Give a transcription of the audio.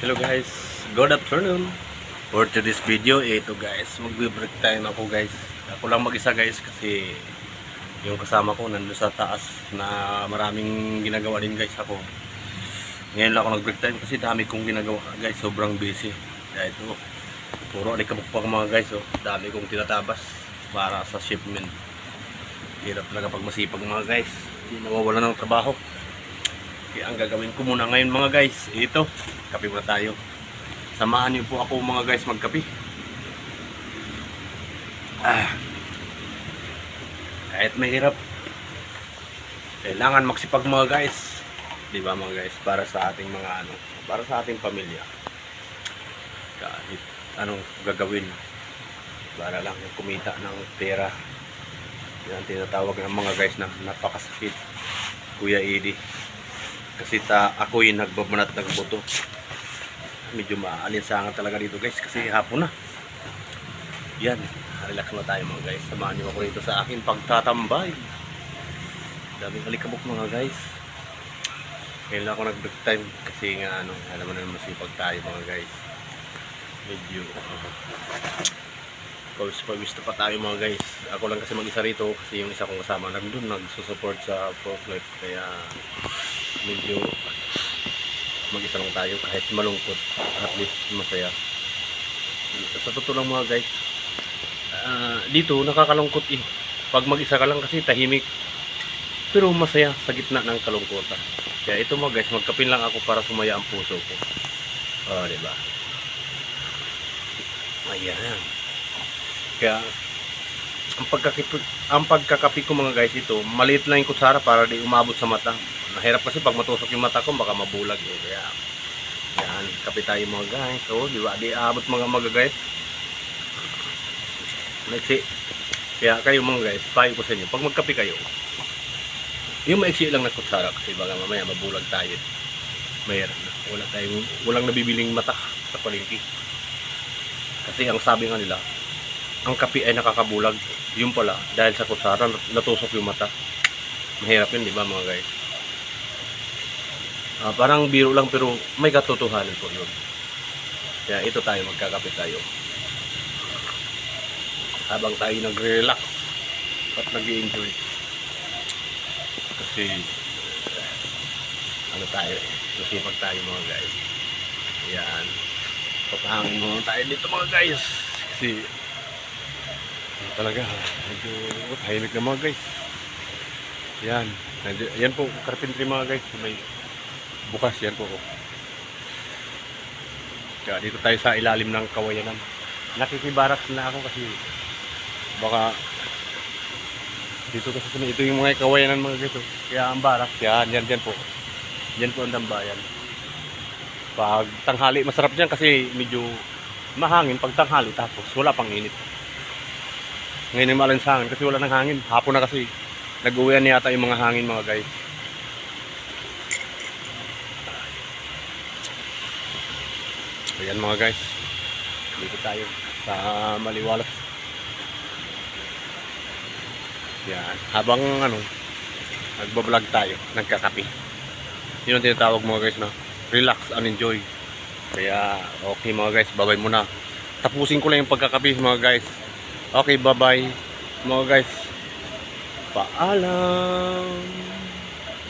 Hello guys, good afternoon. For today's video, ito guys, magbe-break time ako guys. Ako lang mag-isa guys kasi yung kasama ko nandun sa taas na maraming ginagawa din guys ako. Ngayon lang ako nag-break time kasi dami kong ginagawa guys, sobrang busy. Kaya ito, puro alikabok pa mga guys, oh. dami kong tinatabas para sa shipment. Hirap talaga pag masipag mga guys, hindi nawawala ng trabaho. Kaya ang gagawin ko muna ngayon mga guys, ito, kape muna tayo. Samahan niyo po ako mga guys magkape. Ah. Kahit mahirap, kailangan magsipag mga guys. Di ba mga guys, para sa ating mga ano, para sa ating pamilya. Kahit anong gagawin para lang kumita ng pera. Yan tinatawag ng mga guys na napakasakit. Kuya Edi kasi ta ako yung nagbabanat ng buto medyo maalinsangan talaga dito guys kasi hapon na. Yan relax na tayo mga guys. Samahan niyo ako dito sa akin pagtatambay. Daming alikabok mga guys. Ngayon lang ako nag break time kasi nga ano alam mo na masipag tayo mga guys. Medyo pawis pawis na pa tayo mga guys. Ako lang kasi mag isa rito kasi yung isa kong kasama nandun nagsusupport sa forklift kaya medyo mag-isa lang tayo kahit malungkot. At least masaya. Sa totoo lang mga guys ah, dito nakakalungkot eh. Pag mag-isa ka lang kasi tahimik. Pero masaya sa gitna ng kalungkutan kaya ito mga guys magkapin lang ako para sumaya ang puso ko. Oh di ba? Ayan. Kaya ang ang pagkakapi ko mga guys ito maliit lang yung kutsara para di umabot sa mata Mahirap kasi pag matusok yung mata ko, baka mabulag eh. Kaya, yan, kapit tayo mga guys. So, di ba? Di abot mga mga guys. Maiksi. Kaya kayo mga guys, payo ko sa inyo. Pag magkape kayo, yung maiksi lang na kutsara kasi baka mamaya mabulag tayo. Mahirap na. Wala tayong, walang nabibiling mata sa palengke. Kasi ang sabi nga nila, ang kape ay nakakabulag. Yung pala, dahil sa kutsara, natusok yung mata. Mahirap yun, di ba mga guys? Ah, parang biro lang pero may katotohanan po yun. Kaya ito tayo, magkakapit tayo. Habang tayo nagre-relax at nag enjoy Kasi ano tayo, masipag tayo mga guys. Yan. Papahangin muna tayo dito mga guys. Kasi ano talaga, medyo tahimik na mga guys. Yan. Yan po, carpentry mga guys. May bukas yan po. oh. Kaya dito tayo sa ilalim ng kawayanan. Nakikibarak na ako kasi baka dito kasi ito yung mga kawayanan mga guys. oh. Kaya ang barak, yan, yan, yan po. Yan po ang dambayan. Pag tanghali, masarap dyan kasi medyo mahangin pag tanghali tapos wala pang init. Ngayon yung malansangan kasi wala nang hangin. Hapon na kasi nag-uwian yata yung mga hangin mga guys. Ayan mga guys. Dito tayo sa Maliwalas. Yan. Habang ano, nagbablog tayo, nagkakape. Yun ang tinatawag mga guys na relax and enjoy. Kaya okay mga guys, bye-bye muna. Tapusin ko lang yung pagkakape mga guys. Okay, bye-bye mga guys. Paalam.